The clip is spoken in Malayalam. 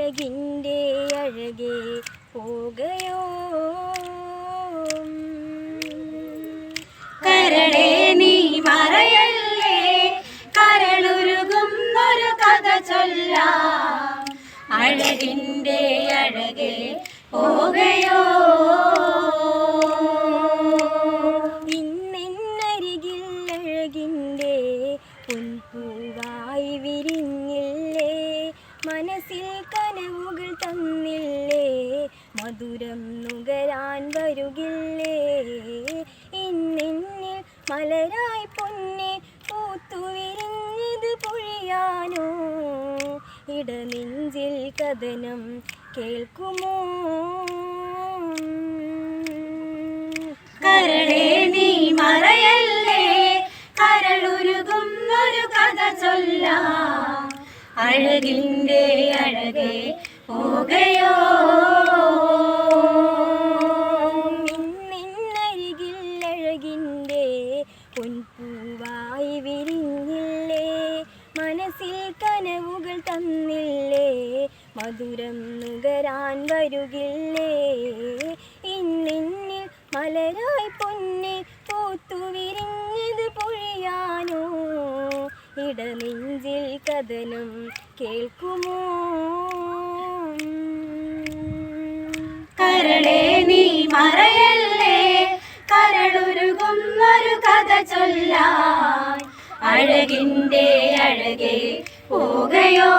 അഴകിന്റെ അഴകേ പോകയോ? കരളേ നീ മറയല്ലേ കരളുരുകുന്നൊരു കഥ ചൊല്ലാം. അഴകിന്റെ അഴകെ പോകയോ? ഇന്നെന്നരികിൽ അഴകിന്റെ പുൽപ്പൂവായി വിരിഞ്ഞില്ലേ മനസ്സിൽ കനവുകൾ തന്നില്ലേ? മധുരം നുകരാൻ വരുകില്ലേ? ഇന്നിന്നിൽ മലരായി പൊന്നെ പൂത്തുവിരിഞ്ഞത് പൊഴിയാനോ? ഇടനെഞ്ചിൽ കഥനം കേൾക്കുമോ? അഴകിന്റെ അഴകെ പോകയോ? നിന്നരികിൽ അഴകിന്റെ പൊൻപൂവായി വിരിഞ്ഞില്ലേ? മനസ്സിൽ കനവുകൾ തന്നില്ലേ? മധുരം നുകരാൻ വരുകില്ലേ? ഇടനെഞ്ചിൽ കഥനം കേൾക്കുമോ? കരളെ നീ മറയല്ലേ? കരളുരുകുന്നൊരു കഥ ചൊല്ലാൻ അഴകിന്റെ അഴകെ പോകയോ?